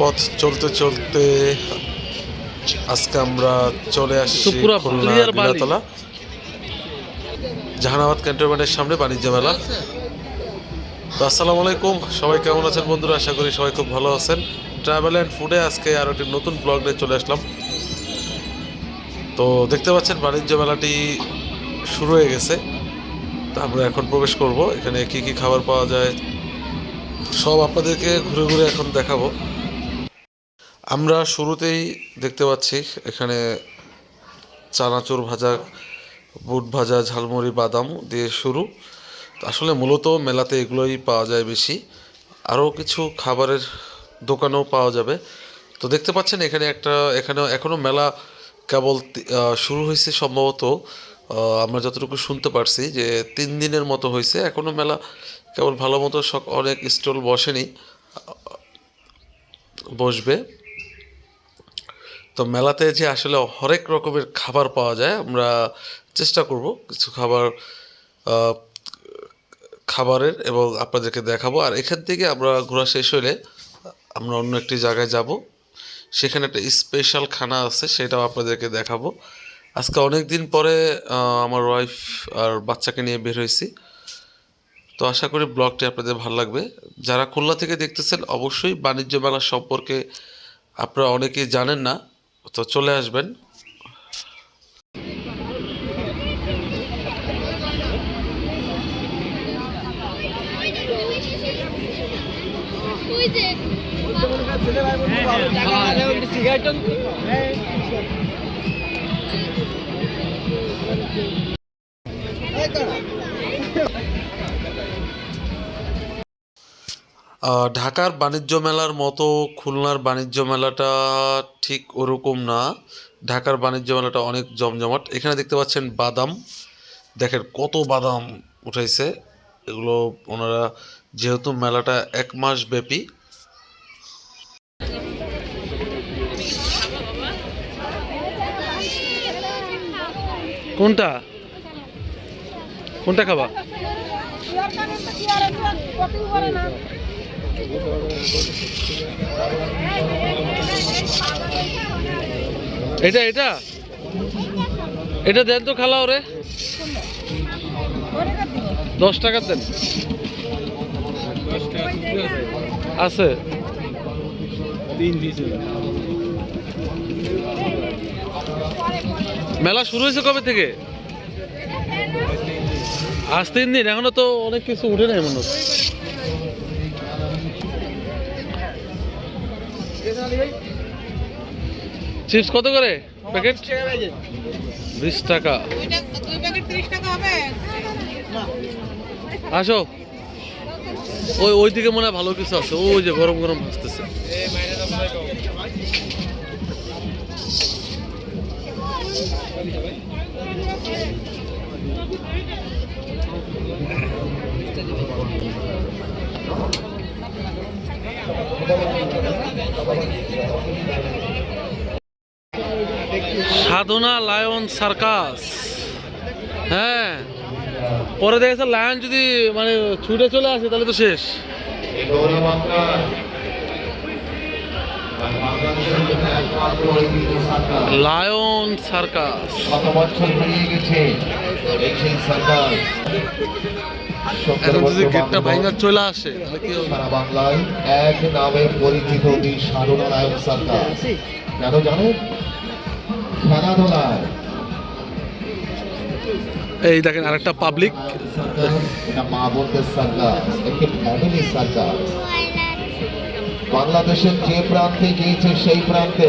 পথ চলতে চলতে আজকে আমরা চলে আসছি খুলনা জাহানাবাদ ক্যান্টনমেন্টের সামনে বাণিজ্য মেলা। তো আসসালামু আলাইকুম সবাই কেমন আছেন বন্ধুরা? আশা করি সবাই খুব ভালো আছেন। ট্রাভেল অ্যান্ড ফুডে আজকে আরও একটি নতুন ব্লগ নিয়ে চলে আসলাম। তো দেখতে পাচ্ছেন বাণিজ্য মেলাটি শুরু হয়ে গেছে। তা আমরা এখন প্রবেশ করব। এখানে কি কি খাবার পাওয়া যায় সব আপনাদেরকে ঘুরে ঘুরে এখন দেখাবো। আমরা শুরুতেই দেখতে পাচ্ছি, এখানে চানাচুর ভাজা, বুট ভাজা, ঝালমুড়ি, বাদাম দিয়ে শুরু। আসলে মূলত মেলাতে এগুলোই পাওয়া যায় বেশি। আরও কিছু খাবারের দোকানও পাওয়া যাবে। তো দেখতে পাচ্ছেন এখানে একটা এখানে এখনও মেলা কেবল শুরু হয়েছে সম্ভবত। আমরা যতটুকু শুনতে পারছি যে তিন দিনের মতো হয়েছে। এখনও মেলা কেবল ভালো মতো অনেক স্টল বসেনি বসবে। তো মেলাতে যে আসলে হরেক রকমের খাবার পাওয়া যায়, আমরা চেষ্টা করব কিছু খাবার খাবারের এবং আপনাদেরকে দেখাবো। আর এখান থেকে আমরা ঘোরা শেষ হলে আমরা অন্য একটি জায়গায় যাব। সেখানে একটা স্পেশাল খানা আছে, সেটাও আপনাদেরকে দেখাবো। আজকে অনেক দিন পরে আমার ওয়াইফ আর বাচ্চাকে নিয়ে বের হয়েছি। তো আশা করি ব্লগটি আপনাদের ভালো লাগবে। যারা খুলনা থেকে দেখতেছেন, অবশ্যই বাণিজ্য মেলা সম্পর্কে আপনারা অনেকেই জানেন না। তো চলে আসবেন ওই ঢাকার বাণিজ্য মেলার মতো খুলনার বাণিজ্য মেলাটা ঠিক ওরকম না। ঢাকার বাণিজ্য মেলাটা অনেক জমজমাট। এখানে দেখতে পাচ্ছেন বাদাম। দেখেন কত বাদাম উঠাইছে। এগুলো ওনারা যেহেতু মেলাটা এক মাস ব্যাপী। কোনটা? কোনটা খাবা? এটা এটা? এটা দেন তো খালা ওরে দশ টাকা দেন। আছে। মেলা শুরু হয়েছে কবে থেকে? আজ তিন দিন, এখনও তো অনেক কিছু উঠে নাই মনে হচ্ছে। চিপস কত করে? প্যাকেট বিশ টাকা দুইটা দুই প্যাকেট তিরিশ টাকা হবে। আসো। ওই ওই দিকে মনে হয় ভালো কিছু আছে। ওই যে গরম গরম ভাসতেছে। সাধনা লায়ন সার্কাস। হ্যাঁ। পরে দেখেছে লায়ন যদি মানে ছুটে চলে আসে, তাহলে তো শেষ। Lion circus. কত বছর পেরিয়ে গেছে সরকার এখন যদি গেটটা চলে আসে তাহলে কি? সারা বাংলায় এক নামে পরিচিত এই সাধনা নায়ক সরকার। কেন জানেন খেলাধুলায়। এই দেখেন আরেকটা পাবলিক মা বোনদের সরকার একটি ফ্যামিলি সরকার। বাংলাদেশের যে প্রান্তে গিয়েছে সেই প্রান্তে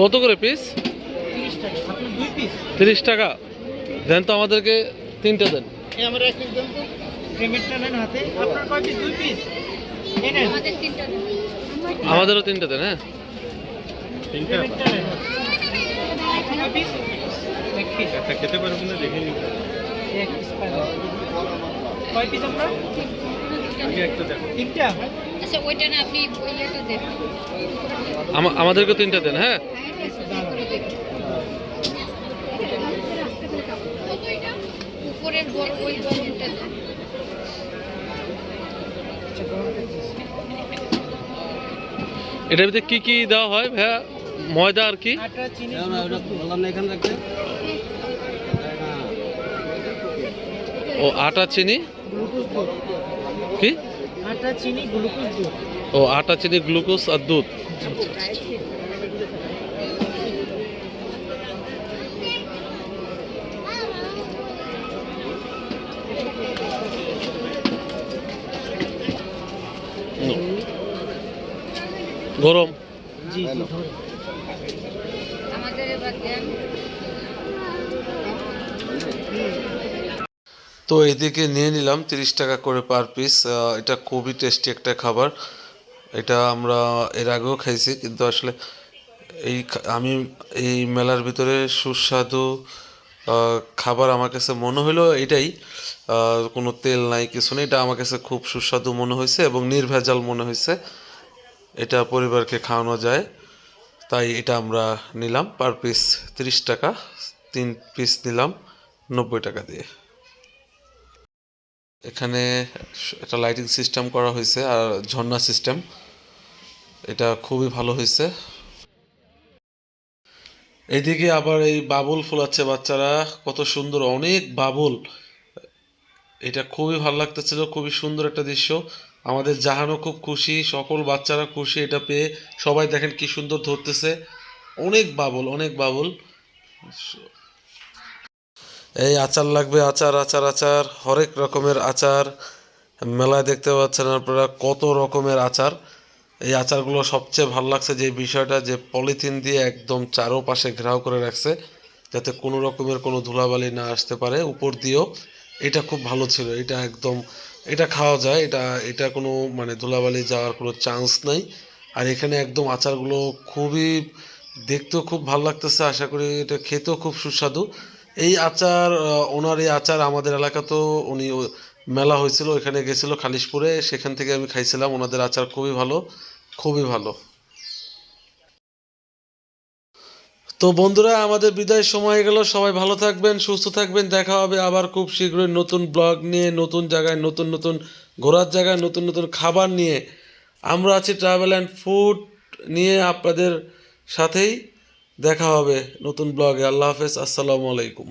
নেন করে পিস দুই টাকা। দেন তো আমাদেরকে তিনটা দেন। আমাদেরও তিনটে দেন হ্যাঁ? পেমেন্টটা নেন। কয় পিস এক পিস একটা খেতে না দেখে নিন এক পিস পাবেন কয় তিনটা? আচ্ছা ওইটা না আপনি ওই ইয়েটা দেন। আমা- আমাদেরকেও তিনটে দেন হ্যাঁ উপরের বড় ওই গরমটা দেন এটার ভিতরে কি কি দেওয়া হয় ভাইয়া? ময়দা আর কি? ও আটা চিনি? কি? আটা চিনি গ্লুকোজ দুধ। ও আটা চিনি গ্লুকোজ আর দুধ। আচ্ছা জি। জি ধরে আমাদের এবার দেন তো এদিকে নিয়ে নিলাম তিরিশ টাকা করে পার পিস এটা খুবই টেস্টি একটা খাবার। এটা আমরা এর আগেও খাইছি কিন্তু আসলে এই আমি এই মেলার ভিতরে সুস্বাদু খাবার আমার কাছে মনে হলো এটাই। কোনো তেল নাই কিছু নেই। এটা আমার কাছে খুব সুস্বাদু মনে হয়েছে এবং নির্ভেজাল মনে হয়েছে। এটা পরিবারকে খাওয়ানো যায়। তাই এটা আমরা নিলাম পার পিস তিরিশ টাকা, তিন পিস নিলাম নব্বই টাকা দিয়ে। এখানে একটা লাইটিং সিস্টেম করা হয়েছে আর ঝর্ণা সিস্টেম এটা খুবই ভালো হয়েছে। এইদিকে আবার এই বাবুল ফুলাচ্ছে বাচ্চারা, কত সুন্দর, অনেক বাবুল। এটা খুবই ভালো লাগতেছিল, খুবই সুন্দর একটা দৃশ্য। আমাদের জাহানও খুব খুশি, সকল বাচ্চারা খুশি, এটা পেয়ে সবাই দেখেন কি সুন্দর ধরতেছে। অনেক বাবল অনেক বাবল। এই আচার লাগবে, আচার আচার আচার, হরেক রকমের আচার। মেলায় দেখতে পাচ্ছেন আপনারা কত রকমের আচার। এই আচারগুলো সবচেয়ে ভালো লাগছে যে বিষয়টা যে পলিথিন দিয়ে একদম চারোপাশে ঘেরাও করে রাখছে, যাতে কোনো রকমের কোনো ধুলাবালি না আসতে পারে। উপর দিয়েও এটা খুব ভালো ছিল, এটা একদম এটা খাওয়া যায়, এটা এটা কোনো মানে ধুলাবালি যাওয়ার কোনো চান্স নাই। আর এখানে একদম আচারগুলো খুবই দেখতেও খুব ভালো লাগতেছে, আশা করি এটা খেতেও খুব সুস্বাদু। এই আচার ওনার এই আচার আমাদের এলাকাতেও উনি মেলা হয়েছিল, ওইখানে গেছিল খালিশপুরে, সেখান থেকে আমি খাইছিলাম, ওনাদের আচার খুবই ভালো খুবই ভালো। তো বন্ধুরা, আমাদের বিদায় সময় গেল। সবাই ভালো থাকবেন, সুস্থ থাকবেন। দেখা হবে আবার খুব শীঘ্রই নতুন ব্লগ নিয়ে, নতুন জায়গায়, নতুন নতুন ঘোরার জায়গায়, নতুন নতুন খাবার নিয়ে। আমরা আছি ট্রাভেল অ্যান্ড ফুড নিয়ে আপনাদের সাথেই। দেখা হবে নতুন ব্লগে। আল্লাহ হাফেজ। আসসালামু আলাইকুম।